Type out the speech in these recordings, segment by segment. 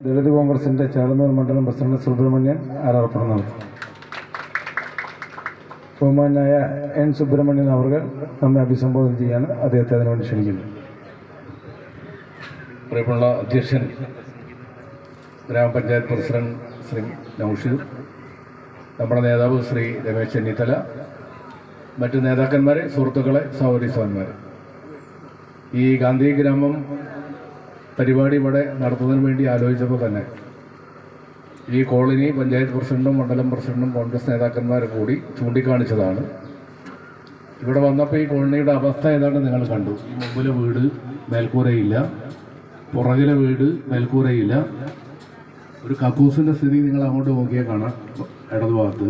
ദളിത് കോൺഗ്രസിന്റെ ചേളന്നൂർ മണ്ഡലം പ്രസിഡന്റ് സുബ്രഹ്മണ്യൻ ആരാർപ്പണം നടത്തി. ബഹുമാനായ എൻ സുബ്രഹ്മണ്യൻ അവർ നമ്മെ അഭിസംബോധന ചെയ്യാണ് അദ്ദേഹത്തെ അതിനുവേണ്ടി ക്ഷണിക്കുന്നു. പ്രിയമുള്ള അധ്യക്ഷൻ ഗ്രാമപഞ്ചായത്ത് പ്രസിഡന്റ് ശ്രീ നൌഷിദ് നമ്മുടെ നേതാവ് ശ്രീ രമേശ് ചെന്നിത്തല മറ്റ് നേതാക്കന്മാരെ സുഹൃത്തുക്കളെ സഹോദരി സഹന്മാർ ഈ ഗാന്ധി ഗ്രാമം പരിപാടി ഇവിടെ നടത്തുന്നതിന് വേണ്ടി ആലോചിച്ചപ്പോൾ തന്നെ ഈ കോളനി പഞ്ചായത്ത് പ്രസിഡന്റും മണ്ഡലം പ്രസിഡന്റും കോൺഗ്രസ് നേതാക്കന്മാരും കൂടി ചൂണ്ടിക്കാണിച്ചതാണ്. ഇവിടെ വന്നപ്പോൾ ഈ കോളനിയുടെ അവസ്ഥ ഏതാണ്ട് നിങ്ങൾ കണ്ടു. ഈ മുമ്പിലെ വീട് മേൽക്കൂരയില്ല. പുറകിലെ വീട് മേൽക്കൂരയില്ല. ഒരു കക്കൂസിന്റെ സ്ഥിതി നിങ്ങൾ അങ്ങോട്ട് നോക്കിയാൽ കാണാം ഇടതുഭാഗത്ത്.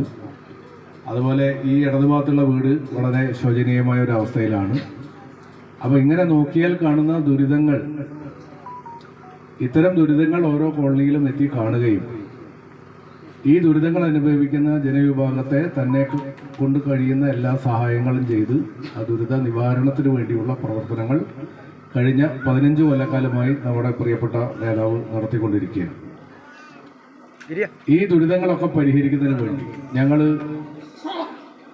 അതുപോലെ ഈ ഇടതുഭാഗത്തുള്ള വീട് വളരെ ശോചനീയമായ ഒരു അവസ്ഥയിലാണ്. അപ്പോൾ ഇങ്ങനെ നോക്കിയാൽ കാണുന്ന ദുരിതങ്ങൾ ഇത്തരം ദുരിതങ്ങൾ ഓരോ കോളനിയിലും എത്തി കാണുകയും ഈ ദുരിതങ്ങൾ അനുഭവിക്കുന്ന ജനവിഭാഗത്തെ തന്നെ കൊണ്ട് കഴിയുന്ന എല്ലാ സഹായങ്ങളും ചെയ്ത് ആ ദുരിത നിവാരണത്തിന് വേണ്ടിയുള്ള പ്രവർത്തനങ്ങൾ കഴിഞ്ഞ പതിനഞ്ച് കൊല്ലക്കാലമായി നമ്മുടെ പ്രിയപ്പെട്ട നേതാവ് നടത്തിക്കൊണ്ടിരിക്കുകയാണ്. ഈ ദുരിതങ്ങളൊക്കെ പരിഹരിക്കുന്നതിന് വേണ്ടി ഞങ്ങൾ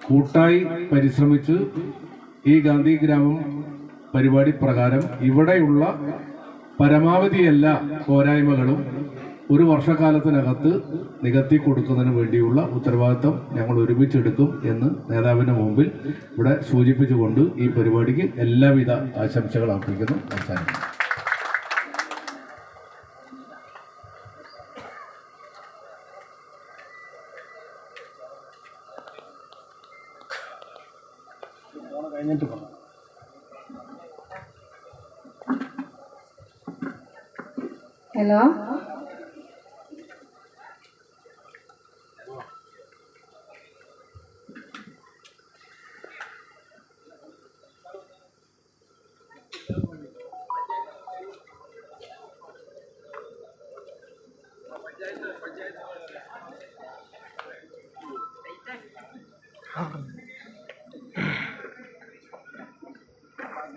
കൂട്ടായി പരിശ്രമിച്ച് ഈ ഗാന്ധി ഗ്രാമം പരിപാടി പ്രകാരം ഇവിടെയുള്ള പരമാവധി എല്ലാ പോരായ്മകളും ഒരു വർഷക്കാലത്തിനകത്ത് നികത്തി കൊടുക്കുന്നതിന് വേണ്ടിയുള്ള ഉത്തരവാദിത്തം ഞങ്ങൾ ഒരുമിച്ചെടുക്കും എന്ന് നേതാവിന്റെ മുമ്പിൽ ഇവിടെ സൂചിപ്പിച്ചുകൊണ്ട് ഈ പരിപാടിക്ക് എല്ലാവിധ ആശംസകൾ അർപ്പിക്കുന്നു. hello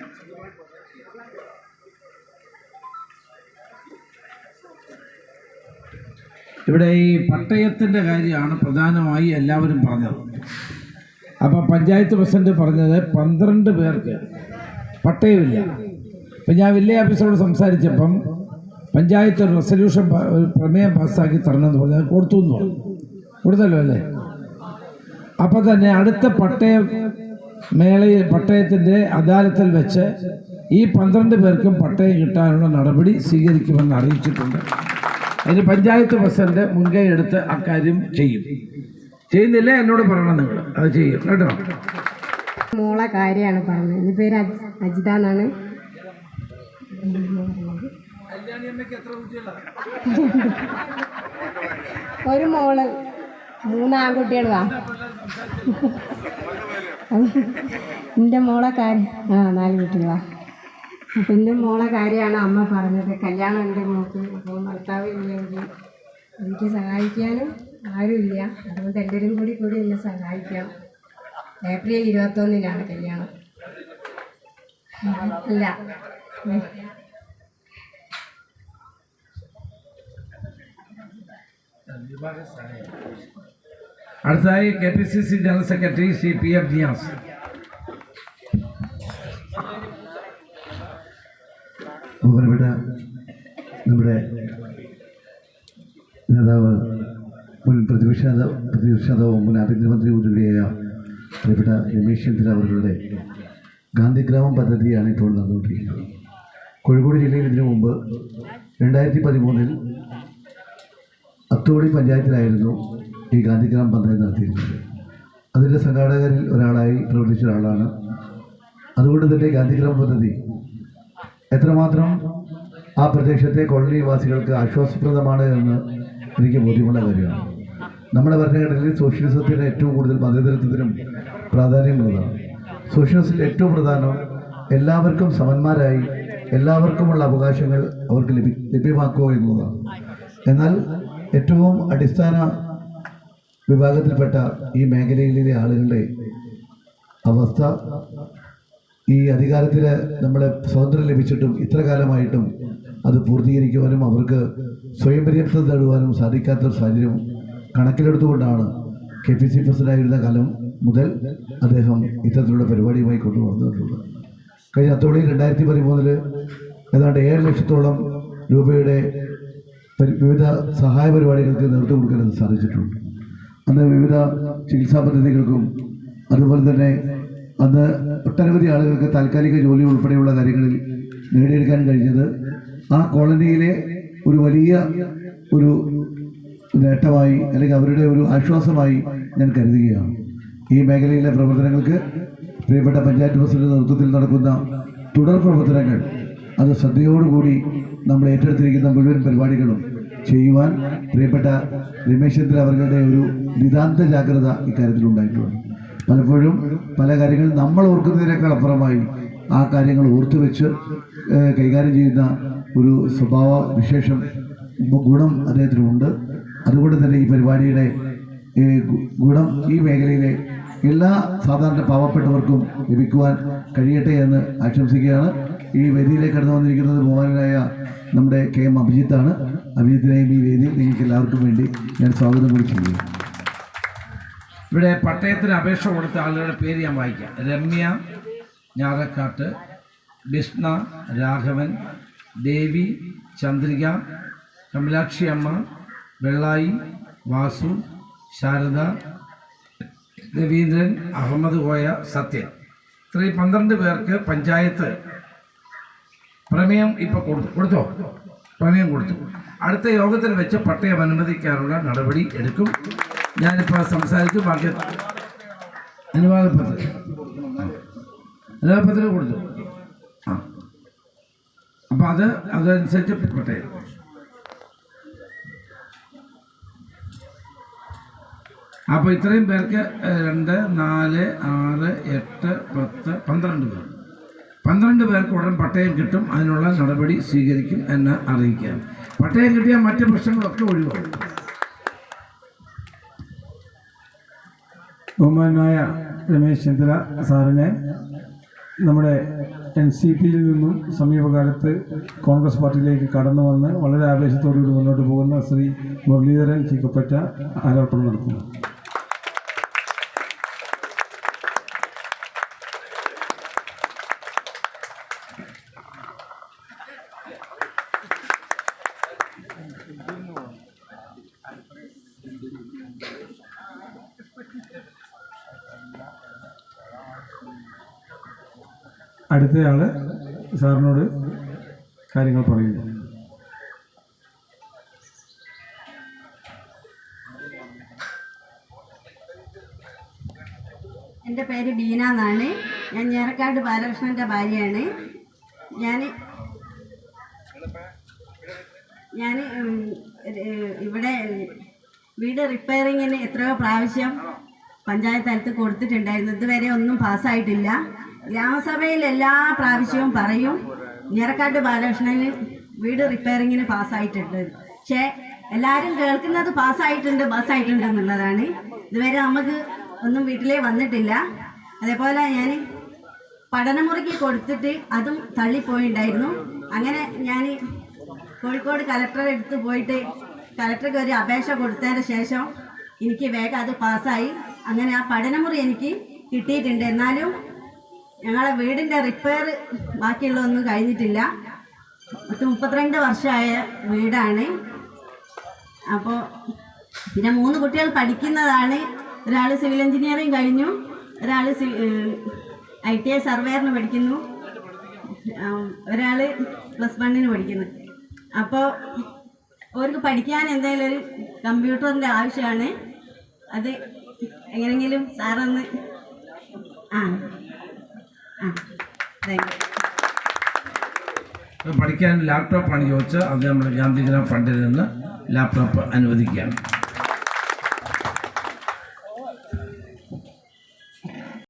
Thank you. ഇവിടെ ഈ പട്ടയത്തിന്റെ കാര്യമാണ് പ്രധാനമായി എല്ലാവരും പറഞ്ഞത്. അപ്പോൾ പഞ്ചായത്ത് പ്രസിഡന്റ് പറഞ്ഞത് പന്ത്രണ്ട് പേർക്ക് പട്ടയമില്ല. ഇപ്പം ഞാൻ വില്ലേജ് ഓഫീസറോട് സംസാരിച്ചപ്പം പഞ്ചായത്ത് ഒരു റെസൊല്യൂഷൻ ഒരു പ്രമേയം പാസ്സാക്കി തരണമെന്ന് പറഞ്ഞു. കൊടുത്തു എന്ന് പറഞ്ഞു. കൊടുത്തല്ലോ അല്ലേ? അപ്പം തന്നെ അടുത്ത പട്ടയ മേളയിൽ പട്ടയത്തിന്റെ അദാലത്തിൽ വെച്ച് ഈ പന്ത്രണ്ട് പേർക്കും പട്ടയം കിട്ടാനുള്ള നടപടി സ്വീകരിക്കുമെന്ന് അറിയിച്ചിട്ടുണ്ട്. അതിന് പഞ്ചായത്ത് പ്രസിഡന്റ് മുൻകൈ എടുത്ത് അക്കാര്യം ചെയ്യും. ചെയ്യുന്നില്ല? എന്നോട് പറയണം നിങ്ങൾ. അത് ചെയ്യും. കേട്ടോ? മോളെ കാര്യമാണ് പറഞ്ഞത്. എന്റെ പേര് അജ് അജിത എന്നാണ്. ഒരു മോൾ മൂന്നാൺകുട്ടികൾ വാ. എന്റെ മോളെ കാര്യം ആ നാല് കുട്ടികളാ എന്റെ മോളെ കാര്യമാണ് അമ്മ പറഞ്ഞത്. കല്യാണം ഉണ്ട് മോക്ക് അപ്പോൾ ഭർത്താവ് ഇല്ലെങ്കിൽ എനിക്ക് സഹായിക്കാനും ആരുമില്ല. അതുകൊണ്ട് എല്ലാവരും കൂടി കൂടി എന്നെ സഹായിക്കാം. ഏപ്രിൽ ഇരുപത്തൊന്നിനാണ് കല്യാണം. അല്ല. അടുത്തതായി K P C C general secretary C P F Niyas. ബഹുമാനപ്പെട്ട നമ്മുടെ നേതാവ് മുൻ പ്രതിപക്ഷ പ്രതിപക്ഷ നേതാവ് മുൻ ആഭ്യന്തരമന്ത്രി കൂടിയായ പ്രിയപ്പെട്ട രമേശ് ചന്ദ്ര അവരുടെ ഗാന്ധിഗ്രാമം പദ്ധതിയാണ് ഇപ്പോൾ നടന്നുകൊണ്ടിരിക്കുന്നത്. കോഴിക്കോട് ജില്ലയിൽ ഇതിനു മുമ്പ് രണ്ടായിരത്തി പതിമൂന്നിൽ അത്തോടി പഞ്ചായത്തിലായിരുന്നു ഈ ഗാന്ധിഗ്രാം പദ്ധതി നടത്തിയിരുന്നത്. അതിന്റെ സംഘാടകരിൽ ഒരാളായി പ്രവർത്തിച്ച ഒരാളാണ്. അതുകൊണ്ട് തന്നെ ഗാന്ധിഗ്രാമ പദ്ധതി എത്രമാത്രം ആ പ്രദേശത്തെ കോളനിവാസികൾക്ക് ആശ്വാസപ്രദമാണ് എന്ന് എനിക്ക് ബോധ്യമുള്ള കാര്യമാണ്. നമ്മുടെ ഭരണഘടനയിൽ സോഷ്യലിസത്തിന് ഏറ്റവും കൂടുതൽ മതേതരത്വത്തിനും പ്രാധാന്യമുള്ളതാണ്. സോഷ്യലിസത്തിൽ ഏറ്റവും പ്രധാനം എല്ലാവർക്കും സമന്മാരായി എല്ലാവർക്കുമുള്ള അവകാശങ്ങൾ അവർക്ക് ലഭി ലഭ്യമാക്കുക എന്നുള്ളതാണ്. എന്നാൽ ഏറ്റവും അടിസ്ഥാന വിഭാഗത്തിൽപ്പെട്ട ഈ മേഖലയിലെ ആളുകളുടെ അവസ്ഥ ഈ അധികാരത്തിൽ നമ്മളെ സ്വാതന്ത്ര്യം ലഭിച്ചിട്ടും ഇത്ര കാലമായിട്ടും അത് പൂർത്തീകരിക്കുവാനും അവർക്ക് സ്വയം പര്യാപ്തത നേടുവാനും സാധിക്കാത്ത ഒരു സാഹചര്യം കണക്കിലെടുത്തുകൊണ്ടാണ് കെ പി സി പ്രസിഡന്റായിരുന്ന കാലം മുതൽ അദ്ദേഹം ഇത്തരത്തിലുള്ള പരിപാടിയുമായി കൊണ്ടുവന്നിട്ടുള്ളത്. കഴിഞ്ഞ അത്തോളി രണ്ടായിരത്തി പതിമൂന്നിൽ ഏതാണ്ട് ഏഴ് ലക്ഷത്തോളം രൂപയുടെ വിവിധ സഹായ പരിപാടികൾക്ക് നേതൃത്വം കൊടുക്കാൻ സാധിച്ചിട്ടുണ്ട്. അന്ന് വിവിധ ചികിത്സാ പദ്ധതികൾക്കും അതുപോലെ തന്നെ അന്ന് ഒട്ടനവധി ആളുകൾക്ക് താൽക്കാലിക ജോലി ഉൾപ്പെടെയുള്ള കാര്യങ്ങളിൽ നേടിയെടുക്കാൻ കഴിഞ്ഞത് ആ കോളനിയിലെ ഒരു വലിയ ഒരു നേട്ടമായി അല്ലെങ്കിൽ അവരുടെ ഒരു ആശ്വാസമായി ഞാൻ കരുതുകയാണ്. ഈ മേഖലയിലെ പ്രവർത്തനങ്ങൾക്ക് പ്രിയപ്പെട്ട പഞ്ചായത്ത് പ്രസിഡന്റ് നേതൃത്വത്തിൽ നടക്കുന്ന തുടർ പ്രവർത്തനങ്ങൾ അത് ശ്രദ്ധയോടുകൂടി നമ്മൾ ഏറ്റെടുത്തിരിക്കുന്ന മുഴുവൻ പരിപാടികളും ചെയ്യുവാൻ പ്രിയപ്പെട്ട രമേശ് ചന്ദ്ര അവരുടെ ഒരു നിതാന്ത ജാഗ്രത ഇക്കാര്യത്തിൽ ഉണ്ടായിട്ടുണ്ട് പലപ്പോഴും പല കാര്യങ്ങൾ നമ്മൾ ഓർക്കുന്നതിനേക്കാൾ അപ്പുറമായി ആ കാര്യങ്ങൾ ഓർത്തു വെച്ച് കൈകാര്യം ചെയ്യുന്ന ഒരു സ്വഭാവ വിശേഷം ഗുണം അദ്ദേഹത്തിനുണ്ട് അതുകൊണ്ട് തന്നെ ഈ പരിപാടിയുടെ ഗുണം ഈ മേഖലയിലെ എല്ലാ സാധാരണ പാവപ്പെട്ടവർക്കും ലഭിക്കുവാൻ കഴിയട്ടെ എന്ന് ആശംസിക്കുകയാണ്. ഈ വേദിയിലേക്ക് കടന്നു വന്നിരിക്കുന്നത് ബഹുമാനായ നമ്മുടെ കെ എം അഭിജിത്താണ്. അഭിജിത്തിനെയും ഈ വേദിയിൽ നിങ്ങൾക്ക് എല്ലാവർക്കും വേണ്ടി ഞാൻ സ്വാഗതം ചെയ്യുന്നു ഇവിടെ പട്ടയത്തിന് അപേക്ഷ കൊടുത്ത ആളുകളുടെ പേര് ഞാൻ വായിക്കാം. രമ്യ ഞാറക്കാട്ട് ബിഷ്ണ രാഘവൻ ദേവി ചന്ദ്രിക കമലാക്ഷി അമ്മ വെള്ളായി വാസു ശാരദ രവീന്ദ്രൻ അഹമ്മദ് കോയ സത്യൻ. ഇത്രയും പന്ത്രണ്ട് പേർക്ക് പഞ്ചായത്ത് പ്രമേയം ഇപ്പോൾ കൊടുത്തു. കൊടുത്തോ? പ്രമേയം കൊടുത്തു. അടുത്ത യോഗത്തിൽ വെച്ച് പട്ടയം അനുവദിക്കാനുള്ള നടപടി എടുക്കും. ഞാനിപ്പോൾ സംസാരിച്ചു ബാക്കി അനുവാദപത്രം അനുവാദപത്രം കൊടുത്തു. ആ. അപ്പം അത് അതനുസരിച്ച് പോട്ടെ. അപ്പോൾ ഇത്രയും പേർക്ക് രണ്ട് നാല് ആറ് എട്ട് പത്ത് പന്ത്രണ്ട് പേർ. പന്ത്രണ്ട് പേർക്ക് ഉടൻ പട്ടയം കിട്ടും. അതിനുള്ള നടപടി സ്വീകരിക്കും എന്ന് അറിയിക്കാം. പട്ടയം കിട്ടിയാൽ മറ്റ് പ്രശ്നങ്ങളൊക്കെ ഒഴിവാകും. ബഹുമാനായ രമേശ് ചന്ദ്ര സാറിനെ നമ്മുടെ എൻ സി പിയിൽ നിന്നും സമീപകാലത്ത് കോൺഗ്രസ് പാർട്ടിയിലേക്ക് കടന്നു വന്ന് വളരെ ആവേശത്തോടുകൂടി മുന്നോട്ട് പോകുന്ന ശ്രീ മുരളീധരൻ ചിക്കപ്പറ്റ ആരോപണം നടത്തുന്നു. അടുത്തയാൾ സാറിനോട് കാര്യങ്ങൾ പറയുന്നു. എന്റെ പേര് ബീന എന്നാണ്. ഞാൻ ഞേറക്കാട് ബാലകൃഷ്ണന്റെ ഭാര്യയാണ്. ഞാൻ ഞാൻ ഇവിടെ വീട് റിപ്പയറിങ്ങിന് എത്രയോ പ്രാവശ്യം പഞ്ചായത്ത് തലത്ത് കൊടുത്തിട്ടുണ്ടായിരുന്നു. ഇതുവരെ ഒന്നും പാസ്സായിട്ടില്ല. ഗ്രാമസഭയിൽ എല്ലാ പ്രാവശ്യവും പറയും ഞെറക്കാട്ട് ബാലകൃഷ്ണന് വീട് റിപ്പയറിങ്ങിന് പാസ്സായിട്ടുണ്ട്. പക്ഷേ എല്ലാവരും കേൾക്കുന്നത് പാസ്സായിട്ടുണ്ട് പാസ്സായിട്ടുണ്ട് എന്നുള്ളതാണ്. ഇതുവരെ നമുക്ക് ഒന്നും വീട്ടിലേ വന്നിട്ടില്ല. അതേപോലെ ഞാൻ പഠനമുറിക്ക് കൊടുത്തിട്ട് അതും തള്ളിപ്പോയിണ്ടായിരുന്നു. അങ്ങനെ ഞാൻ കോഴിക്കോട് കലക്ടറെ എടുത്ത് പോയിട്ട് കലക്ടർക്ക് ഒരു അപേക്ഷ കൊടുത്തതിന് ശേഷം എനിക്ക് വേഗം അത് പാസ്സായി. അങ്ങനെ ആ പഠനമുറി എനിക്ക് കിട്ടിയിട്ടുണ്ട്. എന്നാലും ഞങ്ങളെ വീടിന്റെ റിപ്പയർ ബാക്കിയുള്ളതൊന്നും കഴിഞ്ഞിട്ടില്ല. പത്ത് മുപ്പത്തിരണ്ട് വർഷമായ വീടാണ്. അപ്പോൾ പിന്നെ മൂന്ന് കുട്ടികൾ പഠിക്കുന്നതാണ്. ഒരാൾ സിവിൽ എഞ്ചിനീയറിങ് കഴിഞ്ഞു. ഒരാൾ ഐ ടി ഐ സർവേയറിന് പഠിക്കുന്നു. ഒരാൾ പ്ലസ് വണ്ണിന് പഠിക്കുന്നു. അപ്പോൾ അവർക്ക് പഠിക്കാൻ എന്തെങ്കിലും ഒരു കമ്പ്യൂട്ടറിന്റെ ആവശ്യമാണ്. അത് എങ്ങനെയെങ്കിലും സാറൊന്ന് ആ. പഠിക്കാൻ ലാപ്ടോപ്പാണ് ചോദിച്ചത്. അത് നമ്മുടെ ഗാന്ധിഗ്രാം ഫണ്ടിൽ നിന്ന് ലാപ്ടോപ്പ് അനുവദിക്കുകയാണ്.